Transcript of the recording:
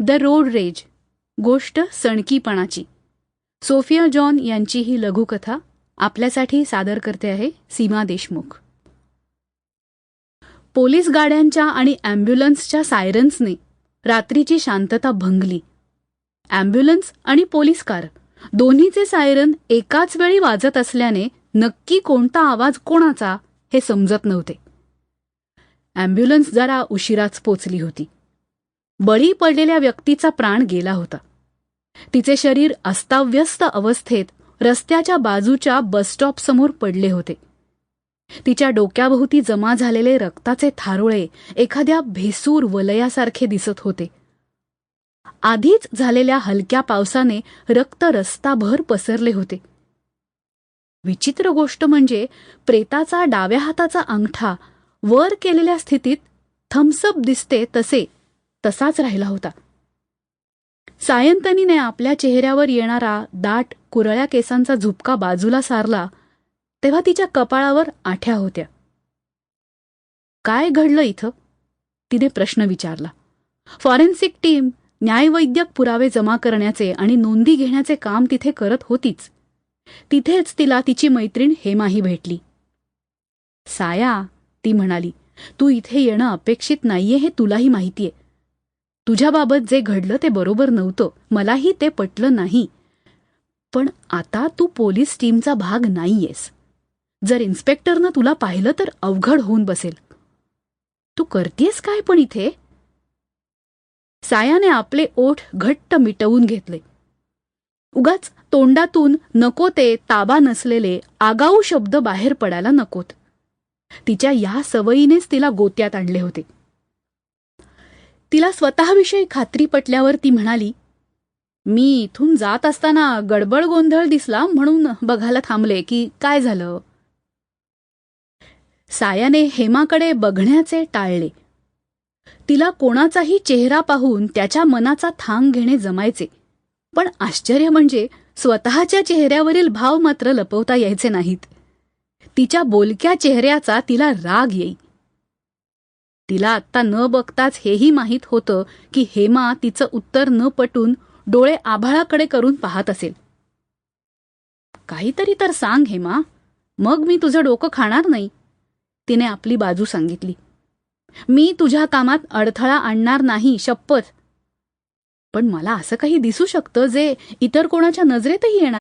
The road rage गोष्ट सणकीपणाची. Sofia John यांची ही लघुकथा आपल्यासाठी सादर करते आहे सीमा देशमुख. पोलीस गाड्यांच्या आणि ॲम्ब्युलन्सच्या सायरन्सने रात्रीची शांतता भंगली. ॲम्ब्युलन्स आणि पोलीस कार दोन्हीचे सायरन एकाच वेळी वाजत असल्याने नक्की कोणता आवाज कोणाचा हे समजत नव्हते. ॲम्ब्युलन्स जरा उशिराच पोचली होती. बळी पडलेल्या व्यक्तीचा प्राण गेला होता. तिचे शरीर अस्ताव्यस्त अवस्थेत रस्त्याच्या बाजूच्या बसस्टॉपसमोर पडले होते. तिच्या डोक्याभोवती जमा झालेले रक्ताचे थारोळे एखाद्या भेसूर वलयासारखे दिसत होते. आधीच झालेल्या हलक्या पावसाने रक्त रस्ताभर पसरले होते. विचित्र गोष्ट म्हणजे प्रेताचा डाव्या हाताचा अंगठा वर केलेल्या स्थितीत थम्सअप दिसते तसे तसाच राहिला होता. सायंतनीने आपल्या चेहऱ्यावर येणारा दाट कुरळ्या केसांचा झुपका बाजूला सारला तेव्हा तिच्या कपाळावर आठ्या होत्या. काय घडलं इथं? तिने प्रश्न विचारला. फॉरेन्सिक टीम न्यायवैद्यक पुरावे जमा करण्याचे आणि नोंदी घेण्याचे काम तिथे करत होतीच. तिथेच तिला तिची मैत्रीण हेमाही भेटली. साया ती म्हणाली तू इथे येणं अपेक्षित नाहीये हे तुलाही माहितीये. तुझ्याबाबत जे घडलं ते बरोबर नव्हतं. मलाही ते पटलं नाही. पण आता तू पोलीस टीमचा भाग नाहीयेस. जर इन्स्पेक्टरनं तुला पाहिलं तर अवघड होऊन बसेल. तू करतेस काय पण इथे? सायाने आपले ओठ घट्ट मिटवून घेतले. उगाच तोंडातून नको ते ताबा नसलेले आगाऊ शब्द बाहेर पडायला नकोत. तिच्या या सवयीनेच तिला गोत्यात आणले होते. तिला स्वतःविषयी खात्री पटल्यावर ती म्हणाली मी इथून जात असताना गडबड गोंधळ दिसला म्हणून बघायला थांबले की काय झालं? सायाने हेमाकडे बघण्याचे टाळले. तिला कोणाचाही चेहरा पाहून त्याच्या मनाचा थांग घेणे जमायचे. पण आश्चर्य म्हणजे स्वतःच्या चेहऱ्यावरील भाव मात्र लपवता यायचे नाहीत. तिच्या बोलक्या चेहऱ्याचा तिला राग येई. तिला आत्ता न बघताच हेही माहीत होतं की हेमा तिचं उत्तर न पटून डोळे आभाळाकडे करून पाहत असेल. काहीतरी तर सांग हेमा. मग मी तुझं डोकं खाणार नाही. तिने आपली बाजू सांगितली. मी तुझ्या कामात अडथळा आणणार नाही शपथ. पण मला असं काही दिसू शकतं जे इतर कोणाच्या नजरेतही येणार.